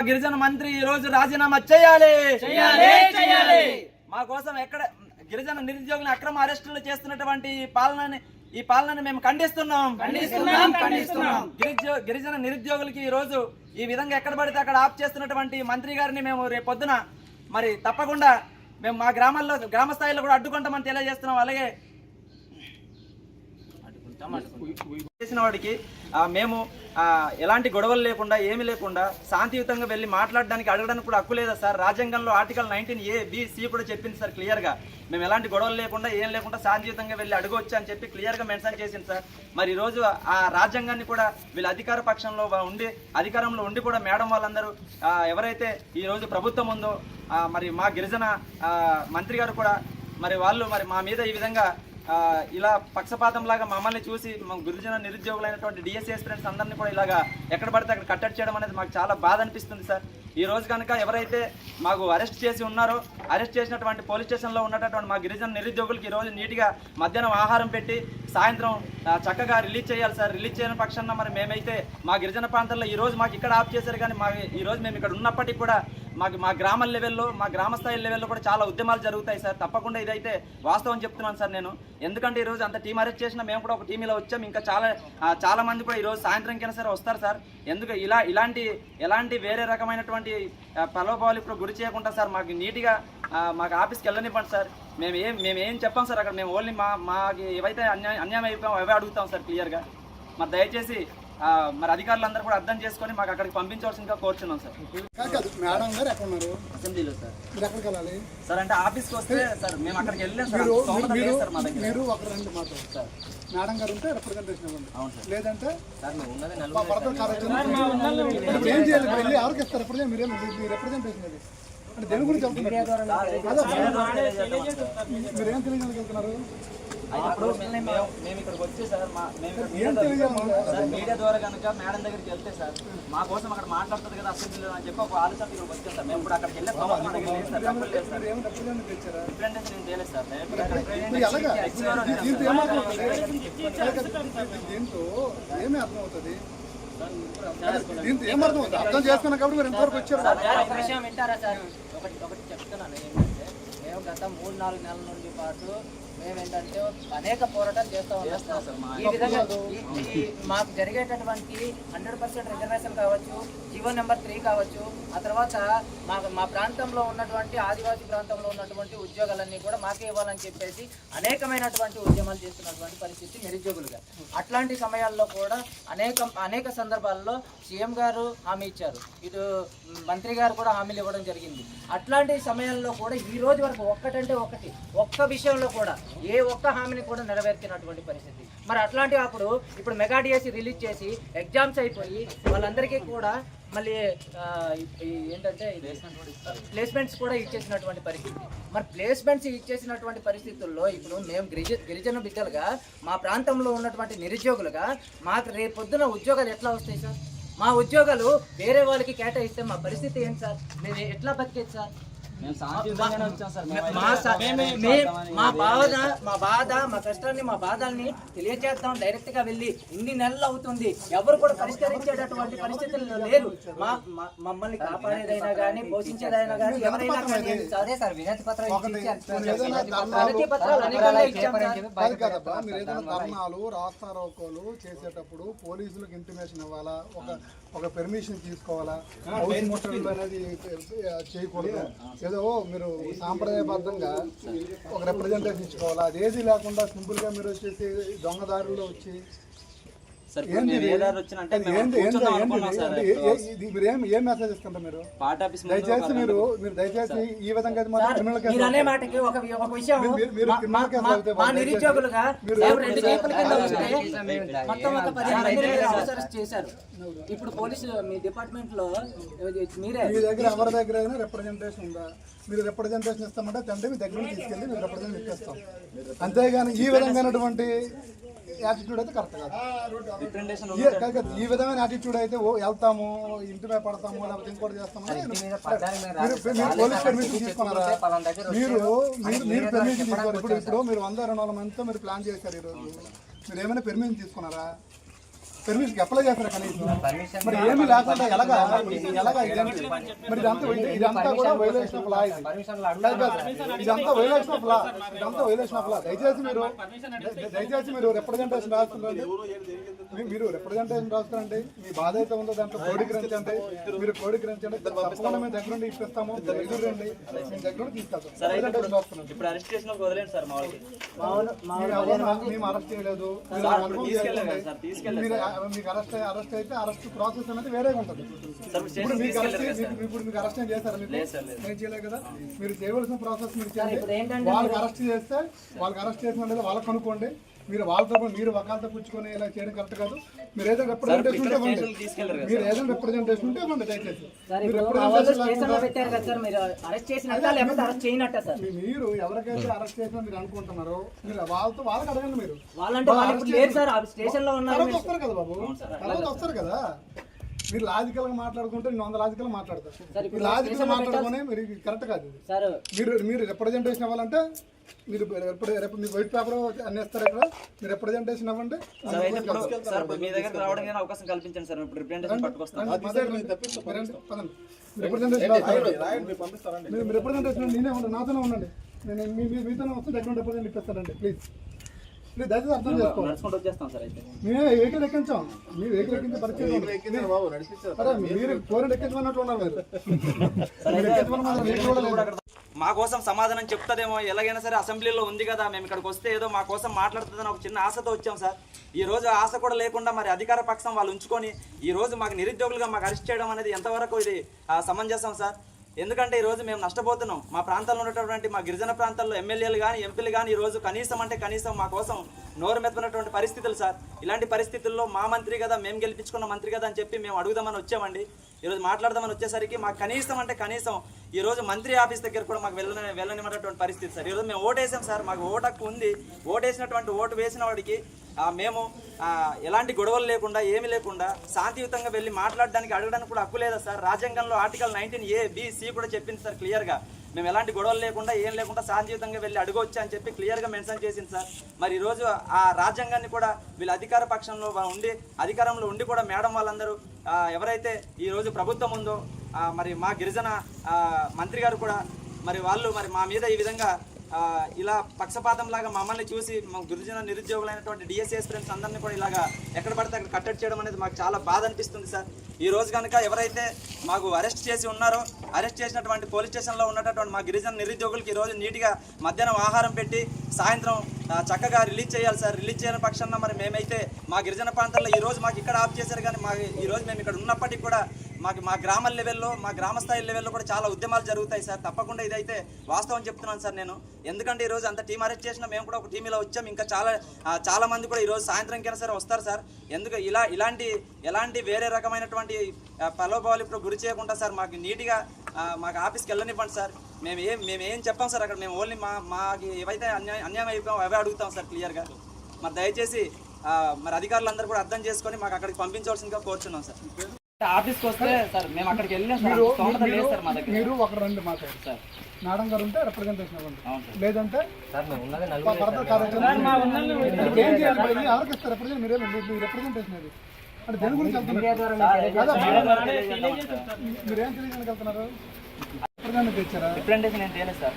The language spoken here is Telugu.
గిరిజన మంత్రి ఈ రోజు రాజీనామా చేయాలి చేయాలి, చేయాలి. మా కోసం ఎక్కడ గిరిజన నిరుద్యోగులను అక్రమ అరెస్టులు చేస్తున్నటువంటి పాలనని ఈ పాలనని మేము ఖండిస్తున్నాం ఖండిస్తున్నాం, ఖండిస్తున్నాం. గిరిజో గిరిజన నిరుద్యోగులకి ఈ రోజు ఈ విధంగా ఎక్కడ పడితే అక్కడ ఆప్ చేస్తున్నటువంటి మంత్రి గారిని మేము రేపు పొద్దున మరి తప్పకుండా మేము మా గ్రామాల్లో గ్రామ స్థాయిలో కూడా అడ్డుకుంటామని తెలియజేస్తున్నాం అలాగే చేసిన వాడికి మేము ఎలాంటి గొడవలు లేకుండా ఏమీ లేకుండా శాంతియుతంగా వెళ్ళి మాట్లాడడానికి అడగడానికి కూడా హక్కు లేదా సార్? రాజ్యాంగంలో article nineteen A B C కూడా చెప్పింది సార్ క్లియర్గా. మేము ఎలాంటి గొడవలు లేకుండా ఏం లేకుండా శాంతియుతంగా వెళ్ళి అడగవచ్చు అని చెప్పి క్లియర్గా మెన్షన్ చేసింది సార్. మరి ఈరోజు ఆ రాజ్యాంగాన్ని కూడా వీళ్ళ అధికార పక్షంలో ఉండి అధికారంలో ఉండి కూడా మేడం వాళ్ళందరూ ఎవరైతే ఈ రోజు ప్రభుత్వం ఉందో మరి మా గిరిజన మంత్రి గారు కూడా మరి వాళ్ళు మరి మా మీద ఈ విధంగా ఇలా పక్షపాతం లాగా మమ్మల్ని చూసి గురుజన నిరుద్యోగులైనటువంటి డిఎస్సీ ఎస్పిరెంట్స్ అందరినీ కూడా ఇలాగా ఎక్కడ పడితే అక్కడ కట్టడి చేయడం అనేది మాకు చాలా బాధ అనిపిస్తుంది సార్. ఈ రోజు కనుక ఎవరైతే మాకు అరెస్ట్ చేసి ఉన్నారో అరెస్ట్ చేసినటువంటి పోలీస్ స్టేషన్లో ఉన్నటువంటి మా గిరిజన నిరుద్యోగులకి ఈ రోజు నీట్గా మధ్యాహ్నం ఆహారం పెట్టి సాయంత్రం చక్కగా రిలీజ్ చేయాలి సార్. రిలీజ్ చేయని పక్షాన మరి మేమైతే మా గిరిజన ప్రాంతాల్లో ఈరోజు మాకు ఇక్కడ ఆఫ్ చేశారు కానీ మా ఈరోజు మేము ఇక్కడ ఉన్నప్పటికీ కూడా మాకు మా గ్రామ లెవెల్లో మా గ్రామ స్థాయి లెవెల్లో కూడా చాలా ఉద్యమాలు జరుగుతాయి సార్. తప్పకుండా ఇదైతే వాస్తవం చెప్తున్నాను సార్ నేను. ఎందుకంటే ఈరోజు అంత టీం అరెస్ట్ చేసినా మేము కూడా ఒక టీం ఇలా వచ్చాం. ఇంకా చాలా చాలా మంది కూడా ఈరోజు సాయంత్రం కింద సరే వస్తారు సార్. ఎందుకు ఇలా ఇలాంటి ఎలాంటి వేరే రకమైనటువంటి ఆ, ప్రలోభాలు ఇప్పుడు గురి చేయకుండా సార్ మాకు నీట్గా మాకు ఆఫీస్కి వెళ్ళనివ్వండి సార్. మేము ఏం మేము ఏం చెప్పాం సార్ అక్కడ. మేము ఓన్లీ మా మాకు ఏవైతే అన్యాయం అన్యాయం అయిపోయామో అవే అడుగుతాం సార్ క్లియర్గా. మరి దయచేసి ఆ, మరి అధికారులందరూ కూడా అర్థం చేసుకొని మాకు అక్కడికి పంపించవలసిందిగా కోరుచున్నాం సార్. మేడం గారు ఎక్కడ ఉన్నారు? అసెంబ్లీలో సార్. మీరు ఎక్కడికి వెళ్ళాలి? సార్ అంటే ఆఫీస్కి వస్తే సార్ మేము అక్కడికి వెళ్ళాం సార్. మా దగ్గర. మీరు ఒక రెండు మాటలు సార్. మేడం గారు ఉంటే రిప్రజెంటేషన్ ఇవ్వండి. అవును సార్. లేదంటే ఏం చేయాలి? వెళ్ళి ఎవరికి ఇస్తారు? రిప్రజెంట్ రిప్రజెంటేషన్ దేని గురించి చెప్తున్నారు. మీరేం తెలియజేయగలుగుతున్నారు? ఇప్పుడు మేము మేము ఇక్కడికి వచ్చి సార్ మా మేము ఏం మీడియా ద్వారా కనుక మేడం దగ్గరికి వెళ్తే సార్ మా కోసం అక్కడ మాట్లాడుతుంది కదా అసెంబ్లీలో అని చెప్పి ఒక ఆలోచన ఇక్కడికి వచ్చాం సార్. మేము ఇప్పుడు అక్కడికి వెళ్ళే లేదు సార్ డబ్బులు లేదు సార్. ఏం నేను చేయలేదు సార్. దీంతో సార్. ఏమర్థమవుతుంది దీంతో ఏమి అర్థమవుతుంది దీంతో ఏమర్థమవుతుంది అర్థం చేసుకున్నా కాబట్టి మీరు ఇంతవరకు వచ్చారు. సార్, ఒక విషయం వింటారా సార్? ఒకటి ఒకటి చెప్తున్నాను ఏంటంటే మేము గత మూడు నాలుగు నెలల నుండి పాటు మేము ఏంటంటే అనేక పోరాటాలు చేస్తూ ఉన్నాం. ఈ విధంగా మాకు జరిగేటటువంటి హండ్రెడ్ పర్సెంట్ రిజర్వేషన్ కావచ్చు జీవో నెంబర్ త్రీ కావచ్చు ఆ తర్వాత మా మా ప్రాంతంలో ఉన్నటువంటి ఆదివాసీ ప్రాంతంలో ఉన్నటువంటి ఉద్యోగాలన్నీ కూడా మాకే ఇవ్వాలని చెప్పేసి అనేకమైనటువంటి ఉద్యమాలు చేస్తున్నటువంటి పరిస్థితి నిరుద్యోగులుగా. అట్లాంటి సమయాల్లో కూడా అనేక అనేక సందర్భాల్లో సీఎం గారు హామీ ఇచ్చారు. ఇటు మంత్రి గారు కూడా హామీలు ఇవ్వడం జరిగింది. అట్లాంటి సమయాల్లో కూడా ఈ రోజు వరకు ఒక్కటంటే ఒకటి ఒక్క విషయంలో కూడా ఏ ఒక్క హామీని కూడా నెరవేర్చినటువంటి పరిస్థితి. మరి అట్లాంటి అప్పుడు ఇప్పుడు మెగా డిఎస్సి రిలీజ్ చేసి ఎగ్జామ్స్ అయిపోయి వాళ్ళందరికీ కూడా మళ్ళీ ఏంటంటే ప్లేస్మెంట్స్ కూడా ఇచ్చేసినటువంటి పరిస్థితి. మరి ప్లేస్మెంట్స్ ఇచ్చేసినటువంటి పరిస్థితుల్లో ఇప్పుడు మేము గిరిజ గిరిజన బిడ్డలుగా మా ప్రాంతంలో ఉన్నటువంటి నిరుద్యోగులుగా మాకు రేపొద్దున ఉద్యోగాలు ఎట్లా వస్తాయి సార్? మా ఉద్యోగాలు వేరే వాళ్ళకి కేటాయిస్తే మా పరిస్థితి ఏంటి సార్? మేము ఎట్లా బతికేది సార్? మా స- మే- మా బాధ మా బాధ మా కష్టాన్ని మా బాధల్ని తెలియజేద్దాం డైరెక్ట్గా వెళ్ళి ఇన్ని నెలలు అవుతుంది. ఎవరు కూడా పరిష్కరించేటటువంటి పరిస్థితులు లేరు. మా మమ్మల్ని కాపాడేదైనా గానీ పోషించేదైనా గానీ ఎవరైనా కానీ అదే సార్ వినతి పత్రాలు రాస్తారోకోలు చేసేటప్పుడు పోలీసులకు ఇంటిమేషన్ ఇవ్వాలా? ఒక ఒక పెర్మిషన్ తీసుకోవాలా? హౌస్ అనేది చేయకూడదు. ఏదో మీరు సాంప్రదాయబద్ధంగా ఒక రిప్రజెంటేషన్ ఇచ్చుకోవాలి? అదేది లేకుండా సింపుల్గా మీరు వచ్చేసి దొంగదారుల్లో వచ్చి దయచేసి మీరు మీరు దయచేసి ఈ విధంగా మీరు అనే మాటకి ఒక ఒక విషయం మా- నిరుద్యోగులుగా రెండు జీపుల కింద వస్తే మొత్తం ఒక పదిహేను చేశారు. ఇప్పుడు పోలీసు మీ డిపార్ట్మెంట్లో మీరే. మీ దగ్గర ఎవరి దగ్గర అయినా రిప్రజెంటేషన్ ఉందా? మీరు రిప్రజెంటేషన్ ఇస్తామంటే తండ్రి మీ దగ్గర తీసుకెళ్ళి మీరు రిప్రజెంట్ ఇప్పిస్తాం అంతేగాని ఈ విధంగానటువంటి యాటిట్యూడ్ అయితే కరెక్ట్ కాదు. ఈ- విధమైన యాటిట్యూడ్ అయితే ఓ వెళ్తాము ఇంటి మీద పడతాము లేకపోతే ఇంకోటి చేస్తాము. మీరు మీరు పోలీస్ పర్మిషన్ తీసుకున్నారా? మీరు మీరు మీరు పర్మిషన్ తీసుకోరు? ఇప్పుడు ఇప్పుడు మీరు వంద రెండు వందల మందితో మీరు ప్లాన్ చేశారు ఈరోజు. మీరు ఏమైనా పర్మిషన్ తీసుకున్నారా? పెర్మిషన్ అప్లై చేస్తారా కనీసం? మరి ఏమీ లేకుండా ఎలాగా? ఎలాగా ఇదంతా మరి ఇదంతా ఇదంతా కూడా వైలేషన్ ఆఫ్ లా ఇది. ఇదంతా వైలేషన్ ఆఫ్ లా ఇదంతా వైలేషన్ ఆఫ్ లా దయచేసి మీరు దయ- దయచేసి మీరు రిప్రజెంటేషన్ రాస్తుందండి మీ- మీరు రిప్రజెంటేషన్ రాస్తారండి మీ బాధ అయితే ఉందో దాంట్లో కోడిగ్రహించండి మీరు కోడిగ్రహించండి తప్పకుండా మేము దగ్గర నుండి ఇప్పిస్తాము. ఎదురండి మేము దగ్గర నుండి తీసుకెళ్తాం. ఇప్పుడు అరెస్ట్ చేసిన వదిలేండి సార్ మీరు మేము అరెస్ట్ చేయలేదు. మీరు మీరు మీకు అరెస్ట్ అరెస్ట్ అయితే అరెస్ట్ ప్రాసెస్ అనేది వేరేగా ఉంటుంది. ఇప్పుడు మీకు అరెస్ట్ ఇప్పుడు మీకు అరెస్ట్ చేశారు మీకు? సార్, లేదు. నేను చేయలేదు కదా? మీరు చేయవలసిన ప్రాసెస్ మీరు చేయండి. వాళ్ళకి అరెస్ట్ చేస్తే వాళ్ళకి అరెస్ట్ చేసిన లేదా వాళ్ళకి కనుక్కోండి మీరు వాళ్ళతో మీరు వకాలతో పుచ్చుకొని ఇలా చేయడం కరెక్ట్ కాదు. మీరు ఏదైనా రిప్రజెంటేషన్ ఉంటే మీరు ఏదైనా రిప్రజెంటేషన్ ఉంటే ఇవ్వండి దయచేసి. మీరు ఇప్పుడు మా వాళ్ళు representation స్టేషన్లో లేకుండా- పెట్టారు కదా సార్ మీరు అరెస్ట్ చేసినట్ట లేకపోతే అరెస్ట్ చేయనట్ట సార్? మీ- మీరు ఎవరికైతే అరెస్ట్ చేసినా మీరు అనుకుంటున్నారో మీరు వాళ్ళతో వాళ్ళకి అడగండి మీరు. వాళ్ళంటే వాళ్ళు ఇప్పుడు లేరు సార్ ఆ స్టేషన్లో ఉన్నారు తర్వాత వస్తారు కదా బాబు. తర్వాత వస్తారు కదా. మీరు లాజికల్గా మాట్లాడుకుంటే నేను వంద లాజికల్గా మాట్లాడతాను మీరు లాజికల్ మాట్లాడుకునే మీరు కరెక్ట్ కాదు. మీరు మీరు రిప్రజెంటేషన్ ఇవ్వాలంటే మీరు రేపు రేపు మీరు వైట్ పేపర్ అన్ని ఇస్తారు ఇక్కడ? మీరు రిప్రజెంటేషన్ ఇవ్వండి సార్ అయితే ఇప్పుడు సార్ మీ దగ్గర రావడానికి అవకాశం కల్పించండి సార్ ఇప్పుడు రిప్రజెంటేషన్ పట్టుకొస్తాను. మీరు రిప్రజెంటేషన్ నేనే ఉండండి నాతోనే ఉండండి. నేను మీ మీ- మీతోనే వస్తే దగ్గర రిప్రజెంట్ ఇప్పిస్తానండి ప్లీజ్ దయచేసి అర్థం చేసుకోండి. మేమే వెహికల్ ఎక్కించాం. మీరు వెహికల్ ఎక్కించే పరిచయం మీరు ఫోరెన్ ఎక్కించమన్నట్లు ఉన్నారు మీరు. మీరు మా కోసం సమాధానం చెప్తుందేమో ఎలాగైనా సరే అసెంబ్లీలో ఉంది కదా మేము ఇక్కడికి వస్తే ఏదో మా కోసం మాట్లాడుతుందని ఒక చిన్న ఆశతో వచ్చాం సార్. ఈ రోజు ఆశ కూడా లేకుండా మరి అధికార పక్షం వాళ్ళు ఉంచుకొని ఈ రోజు మాకు నిరుద్యోగులుగా మాకు అరెస్ట్ చేయడం అనేది ఎంతవరకు ఇది సమంజసం సార్? ఎందుకంటే ఈ రోజు మేము నష్టపోతున్నాం. మా ప్రాంతాల్లో ఉన్నటువంటి మా గిరిజన ప్రాంతాల్లో ఎమ్మెల్యేలు కానీ ఎంపీలు కానీ ఈ రోజు కనీసం అంటే కనీసం మా కోసం నోరు మెత్తనటువంటి పరిస్థితులు సార్. ఇలాంటి పరిస్థితుల్లో మా మంత్రి కదా మేము గెలిపించుకున్న మంత్రి కదా అని చెప్పి మేము అడుగుదామని వచ్చామండి. ఈరోజు మాట్లాడదామని వచ్చేసరికి మాకు కనీసం అంటే కనీసం ఈ రోజు మంత్రి ఆఫీస్ దగ్గర కూడా మాకు వెళ్ళని వెళ్ళనివ్వనటువంటి పరిస్థితి సార్. ఈరోజు మేము ఓటేసాం సార్. మాకు ఓటు హక్కు ఉంది. ఓటేసినటువంటి ఓటు వేసిన వాడికి మేము ఎలాంటి గొడవలు లేకుండా ఏమీ లేకుండా శాంతియుతంగా వెళ్ళి మాట్లాడడానికి అడగడానికి కూడా హక్కు లేదా సార్? రాజ్యాంగంలో article nineteen A B C కూడా చెప్పింది సార్ క్లియర్గా మేము ఎలాంటి గొడవలు లేకుండా ఏం లేకుండా శాంతియుతంగా వెళ్ళి అడగవచ్చు అని చెప్పి క్లియర్గా మెన్షన్ చేసింది సార్. మరి ఈరోజు ఆ రాజ్యాంగాన్ని కూడా వీళ్ళ అధికార పక్షంలో ఉండి అధికారంలో ఉండి కూడా మేడం వాళ్ళందరూ ఎవరైతే ఈరోజు ప్రభుత్వం ఉందో మరి మా గిరిజన మంత్రి గారు కూడా మరి వాళ్ళు మరి మా మీద ఈ విధంగా ఇలా పక్షపాతం లాగా మమ్మల్ని చూసి మా గిరిజన నిరుద్యోగులైనటువంటి డిఎస్ఎస్ ఫ్రెండ్స్ అందరినీ కూడా ఇలాగా ఎక్కడ పడితే అక్కడ కట్టడి చేయడం అనేది మాకు చాలా బాధ అనిపిస్తుంది సార్. ఈ రోజు కనుక ఎవరైతే మాకు అరెస్ట్ చేసి ఉన్నారో అరెస్ట్ చేసినటువంటి పోలీస్ స్టేషన్లో ఉన్నటువంటి మా గిరిజన నిరుద్యోగులకి ఈ రోజు నీట్గా మధ్యాహ్నం ఆహారం పెట్టి సాయంత్రం చక్కగా రిలీజ్ చేయాలి సార్. రిలీజ్ చేయని పక్షాన మరి మేమైతే మా గిరిజన ప్రాంతాల్లో ఈరోజు మాకు ఇక్కడ ఆఫ్ చేశారు కానీ మా ఈరోజు మేము ఇక్కడ ఉన్నప్పటికీ కూడా మాకు మా గ్రామ లెవెల్లో మా గ్రామ స్థాయి లెవెల్లో కూడా చాలా ఉద్యమాలు జరుగుతాయి సార్. తప్పకుండా ఇదైతే వాస్తవం చెప్తున్నాను సార్ నేను. ఎందుకంటే ఈరోజు అంత టీం అరెస్ట్ చేసినా మేము కూడా ఒక టీం ఇలా వచ్చాం. ఇంకా చాలా చాలా మంది కూడా ఈరోజు సాయంత్రంకైనా సరే వస్తారు సార్. ఎందుకు ఇలా ఇలాంటి ఎలాంటి వేరే రకమైనటువంటి ఆ, ప్రలోభాలు ఇప్పుడు గురి చేయకుండా సార్ మాకు నీట్గా మాకు ఆఫీస్కి వెళ్ళనివ్వండి సార్. మేము ఏం మేము ఏం చెప్పాం సార్ అక్కడ? మేము ఓన్లీ మా మాకు ఏవైతే అన్యాయం అన్యాయం అయిపోయామో అవే అడుగుతాం సార్ క్లియర్గా. మరి దయచేసి మరి అధికారులందరూ కూడా అర్థం చేసుకొని మాకు అక్కడికి పంపించవలసిందిగా కోరుచున్నాం సార్. ఆఫీస్కి వస్తే సార్ మేము అక్కడికి వెళ్ళాం సార్ స్తోమత లేదు సార్ మా దగ్గర. మీరు ఒక రెండు మాట్లాడు సార్. మేడం గారు ఉంటే రిప్రజెంటేషన్ ఇవ్వండి అవును సార్. లేదంటే ఫర్దర్ కార్యక్రమం మీకు ఏం చేయాలి మరి? ఎవరికి ఇస్తారు రిప్రజెంట్ మీరే మీ రిప్రజెంటేషన్ అది అంటే దేని గురించి వెళ్తున్నారు? మీరేం తెలియజేయడానికి వెళ్తున్నారు? రిప్రజెంటేషన్ ఇచ్చారా రిప్రజెంటేషన్ సార్.